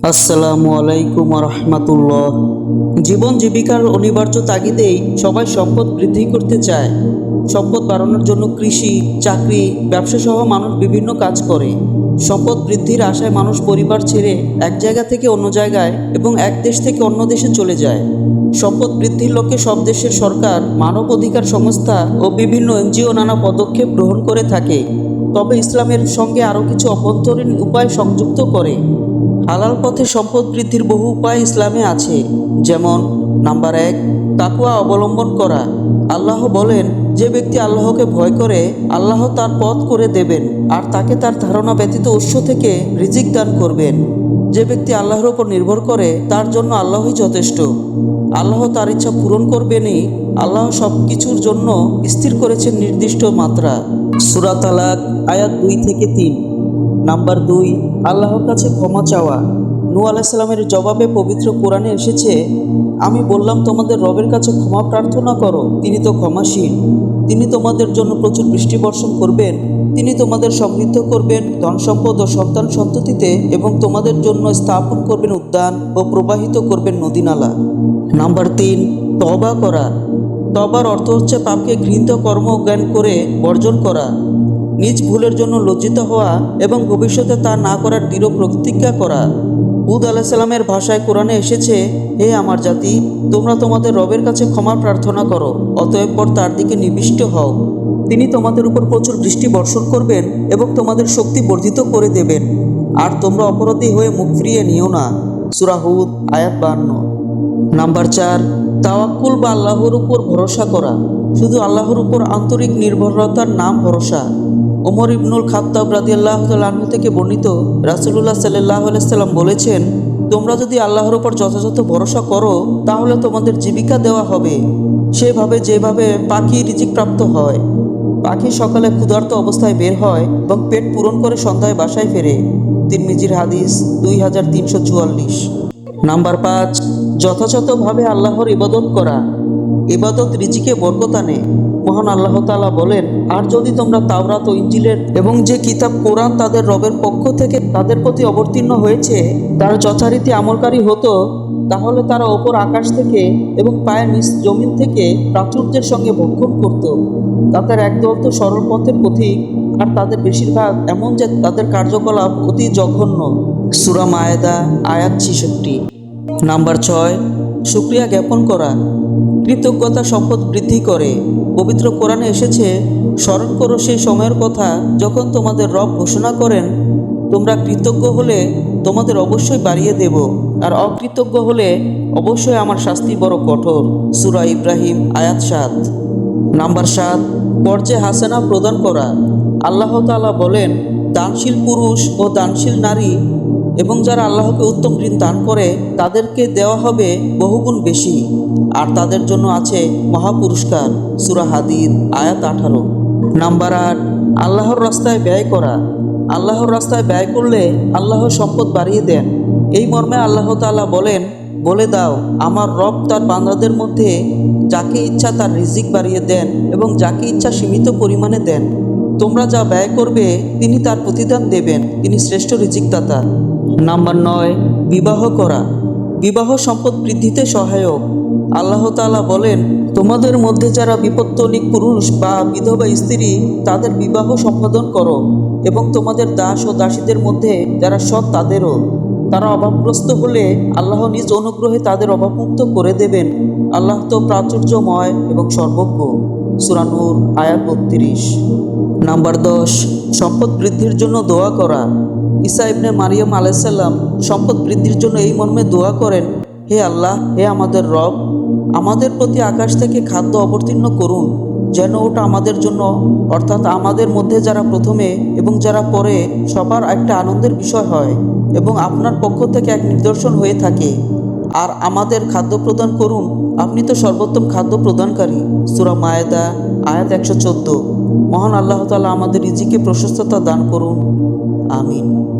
আসসালামু আলাইকুম রহমতুল্লাহ জীবন জীবিকার অনিবার্য তাগিদেই সবাই সম্পদ বৃদ্ধি করতে চায়। সম্পদ বাড়ানোর জন্য কৃষি, চাকরি, ব্যবসা সহ মানুষ বিভিন্ন কাজ করে। সম্পদ বৃদ্ধির আশায় মানুষ পরিবার ছেড়ে এক জায়গা থেকে অন্য জায়গায় এবং এক দেশ থেকে অন্য দেশে চলে যায়। সম্পদ বৃদ্ধির লক্ষ্যে সব দেশের সরকার, মানব অধিকার সংস্থা ও বিভিন্ন এনজিও নানা পদক্ষেপ গ্রহণ করে থাকে। তবে ইসলামের সঙ্গে আরও কিছু অভ্যন্তরীণ উপায় সংযুক্ত করে। হালাল পথে সম্পদ বৃদ্ধির বহু উপায় ইসলামে আছে। যেমন, নাম্বার এক তাকুয়া অবলম্বন করা। আল্লাহ বলেন, যে ব্যক্তি আল্লাহকে ভয় করে, আল্লাহ তার পথ করে দেবেন, আর তাকে তার ধারণা ব্যতীত উৎস থেকে রিজিক দান করবেন। যে ব্যক্তি আল্লাহর ওপর নির্ভর করে, তার জন্য আল্লাহই যথেষ্ট। আল্লাহ তার ইচ্ছা পূরণ করবেনই, আল্লাহ সব কিছুর জন্য স্থির করেছেন নির্দিষ্ট মাত্রা। সুরা তালাক আয়াত দুই থেকে তিন। নাম্বার দুই, আল্লাহর কাছে ক্ষমা চাওয়া। নু আলাইসাল্লামের জবাবে পবিত্র কোরআনে এসেছে, আমি বললাম, তোমাদের রবের কাছে ক্ষমা প্রার্থনা করো, তিনি তো ক্ষমাশীল। তিনি তোমাদের জন্য প্রচুর বৃষ্টি বর্ষণ করবেন, তিনি তোমাদের সমৃদ্ধ করবেন, ধন সম্পদ ও সন্তান সন্ততিতে এবং তোমাদের জন্য স্থাপন করবেন উদ্যান ও প্রবাহিত করবেন নদীনালা। নাম্বার তিন তবা করা। তবার অর্থ হচ্ছে পাপকে ঘৃণিত কর্ম জ্ঞান করে বর্জন করা। নিজ ভুলের জন্য লজ্জিত হওয়া এবং ভবিষ্যতে তা না করার দৃঢ় প্রতিজ্ঞা করা। উদ আলাহিসাল্লামের ভাষায় কোরআনে এসেছে, হে আমার জাতি, তোমরা তোমাদের রবের কাছে ক্ষমা প্রার্থনা করো, অতএব পর তার দিকে নিবিষ্ট হও। তিনি তোমাদের উপর প্রচুর দৃষ্টি বর্ষণ করবেন এবং তোমাদের শক্তি বর্ধিত করে দেবেন। আর তোমরা অপরাধী হয়ে মুখ ফিরিয়ে নিও না। সুরাহুদ আয়াত বান্ন নাম্বার চার, তাওয়াক্কুল বা আল্লাহর উপর ভরসা করা। শুধু আল্লাহর উপর আন্তরিক নির্ভরতার নাম ভরসা। ওমর ইবনুল খাত্তাব রাদি আল্লাহ আনহু থেকে বর্ণিত রাসুলুল্লাহ সাল্লাহ সাল্লাম বলেছেন, তোমরা যদি আল্লাহর ওপর যথাযথ ভরসা করো, তাহলে তোমাদের জীবিকা দেওয়া হবে। সেভাবে যেভাবে পাখি রিজিক প্রাপ্ত হয়, পাখি সকালে ক্ষুধার্ত অবস্থায় বের হয় এবং পেট পূরণ করে সন্ধ্যায় বাসায় ফেরে। তিরমিজির হাদিস দুই হাজার তিনশো চুয়াল্লিশ। নাম্বার পাঁচ, যথাযথভাবে আল্লাহর ইবাদত করা। ইবাদত রিজিকে বরকত আনে। মহান আল্লাহ তাআলা বলেন আর যদি তোমরা তাওরাত ও ইঞ্জিলের এবং যে কিতাব কোরআন তাদের রবের পক্ষ থেকে তাদের প্রতি অবতীর্ণ হয়েছে, তারা যথারীতি আমলকারী হতো, তাহলে তারা ওপর আকাশ থেকে এবং পায়ের নিচ জমিন থেকে প্রাচুর্যের সঙ্গে ভক্ষণ করত। তাদের একদল তো সরল পথের পথিক, আর তাদের বেশিরভাগ এমন যে তাদের কার্যকলাপ অতি জঘন্য। সুরা মায়েদা, আয়াত ছিষট্টি। নাম্বার ছয়, শুক্রিয়া জ্ঞাপন করা। কৃতজ্ঞতা সম্পদ বৃদ্ধি করে। পবিত্র কোরআনে এসেছে, স্মরণ করো সেই সময়ের কথা যখন তোমাদের রব ঘোষণা করেন, তোমরা কৃতজ্ঞ হলে তোমাদের অবশ্যই বাড়িয়ে দেব, আর অকৃতজ্ঞ হলে অবশ্যই আমার শাস্তি বড় কঠোর। সুরা ইব্রাহিম, আয়াত সাত। নাম্বার সাত পর্যায়ে হাসানা প্রদান করা। আল্লাহ তাআলা বলেন, দানশীল পুরুষ ও দানশীল নারী এবং যারা আল্লাহকে উত্তম ঋণ দান করে, তাদেরকে দেওয়া হবে বহুগুণ বেশি। আর তাদের জন্য আছে মহাপুরস্কার, সুরা হাদিদ, আয়াত আঠারো। নাম্বার আট, আল্লাহর রাস্তায় ব্যয় করা। আল্লাহর রাস্তায় ব্যয় করলে আল্লাহ সম্পদ বাড়িয়ে দেন। এই মর্মে আল্লাহ তাআলা বলেন, বলে দাও, আমার রব তার বান্দাদের মধ্যে যাকে ইচ্ছা তার রিজিক বাড়িয়ে দেন এবং যাকে ইচ্ছা সীমিত পরিমাণে দেন। তোমরা যা ব্যয় করবে, তিনি তার প্রতিদান দেবেন, তিনি শ্রেষ্ঠ রিজিকদাতা। নাম্বার নয়, বিবাহ করা। বিবাহ সম্পদ বৃদ্ধিতে সহায়ক। আল্লাহ তাআলা বলেন, তোমাদের মধ্যে যারা বিপত্তনিক পুরুষ বা বিধবা স্ত্রী, তাদের বিবাহ সম্পাদন করো এবং তোমাদের দাস ও দাসীদের মধ্যে যারা সৎ, তাদেরও। তারা অভাবগ্রস্ত হলে আল্লাহ নিজ অনুগ্রহে তাদের অভাবমুক্ত করে দেবেন। আল্লাহ তো প্রাচুর্যময় এবং সর্বজ্ঞ। সুরানুর আয়াত বত্রিশ। নাম্বার দশ, সম্পদ বৃদ্ধির জন্য দোয়া করা। ঈসা ইবনে মারিয়াম আলাইসাল্লাম সম্পদ বৃদ্ধির জন্য এই মর্মে দোয়া করেন, হে আল্লাহ, হে আমাদের রব আমাদের প্রতি আকাশ থেকে খাদ্য অবতীর্ণ করুন, যেন ওটা আমাদের জন্য, অর্থাৎ আমাদের মধ্যে যারা প্রথমে এবং যারা পরে, সবার একটা আনন্দের বিষয় হয় এবং আপনার পক্ষ থেকে এক নিদর্শন হয়ে থাকে। আর আমাদের খাদ্য প্রদান করুন, আপনি তো সর্বোত্তম খাদ্য প্রদানকারী। সুরা মায়েদা, আয়াত একশো চোদ্দ। মহান আল্লাহ তালা আমাদের রিজিকে, প্রশস্ততা দান করুন। আমিন।